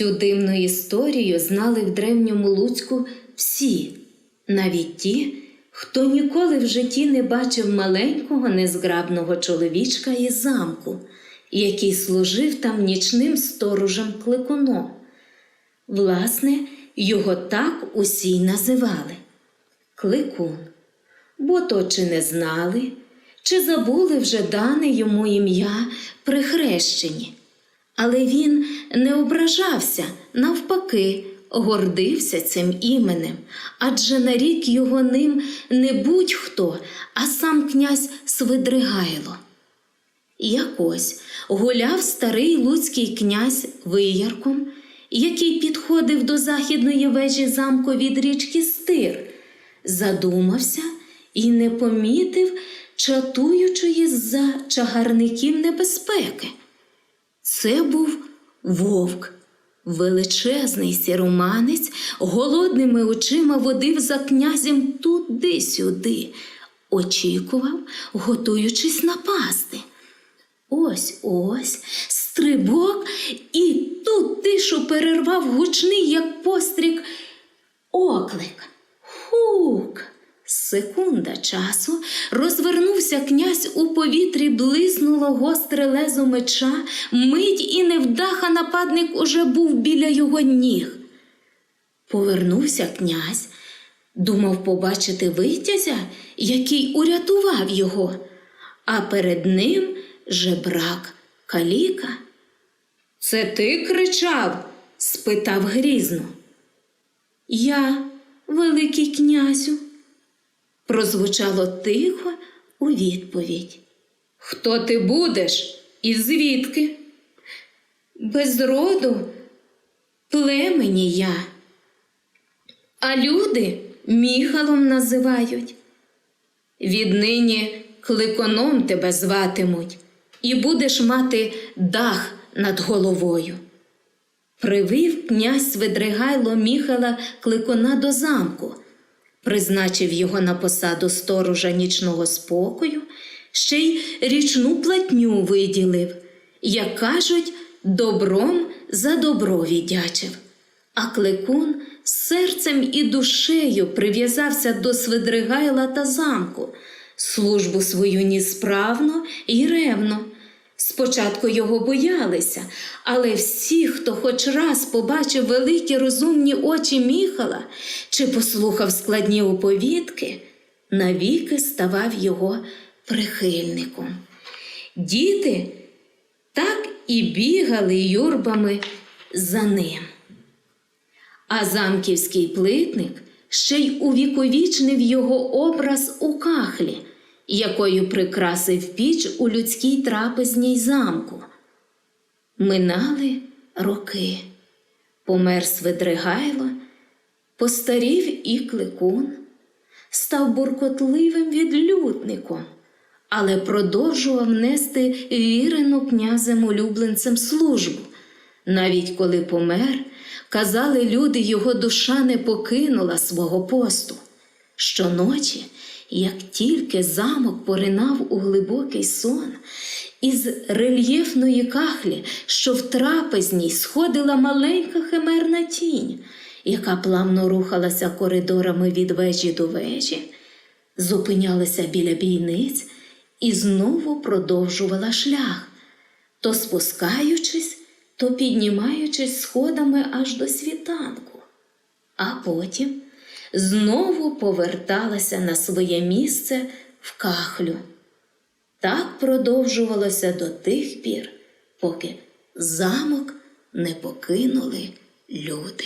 Цю дивну історію знали в древньому Луцьку всі, навіть ті, хто ніколи в житті не бачив маленького незграбного чоловічка із замку, який служив там нічним сторожем кликуном. Власне, його так усі й називали Кликун. Бо то чи не знали, чи забули вже дане йому ім'я при хрещенні. Але він не ображався, навпаки, гордився цим іменем, адже нарік його ним не будь-хто, а сам князь Свидригайло. Якось гуляв старий луцький князь виярком, який підходив до західної вежі замку від річки Стир, задумався і не помітив чатуючої за чагарників небезпеки. Це був вовк, величезний сіроманець, голодними очима водив за князем туди-сюди, очікував, готуючись напасти. Ось ось стрибок, і тут тишу перервав гучний, як пострік, оклик. Секунда часу розвернувся князь у повітрі, блиснуло гостре лезо меча, мить і невдаха нападник уже був біля його ніг. Повернувся князь, думав побачити витязя, який урятував його, а перед ним жебрак каліка. Це ти кричав? спитав грізно. Я, великий князю прозвучало тихо у відповідь. Хто ти будеш і звідки? Без роду племені я. А люди міхалом називають. Віднині кликоном тебе зватимуть, і будеш мати дах над головою. Привив князь Свидригайло Міхала кликона до замку призначив його на посаду сторожа нічного спокою, ще й річну платню виділив, як кажуть, добром за добро віддячив. А кликун серцем і душею прив'язався до Свидригайла та замку, службу свою ніс справно і ревно. Спочатку його боялися, але всі, хто хоч раз побачив великі розумні очі Міхала чи послухав складні оповідки, навіки ставав його прихильником. Діти так і бігали юрбами за ним. А замківський плитник ще й увіковічнив його образ у кахлі якою прикрасив піч у людській трапезній замку. Минали роки. Помер Свидригайло, постарів і кликун, став буркотливим відлюдником, але продовжував нести вірену князем улюбленцем службу. Навіть коли помер, казали люди, його душа не покинула свого посту. Щоночі як тільки замок поринав у глибокий сон, із рельєфної кахлі, що в трапезній сходила маленька химерна тінь, яка плавно рухалася коридорами від вежі до вежі, зупинялася біля бійниць і знову продовжувала шлях, то спускаючись, то піднімаючись сходами аж до світанку, а потім знову поверталася на своє місце в кахлю. Так продовжувалося до тих пір, поки замок не покинули люди.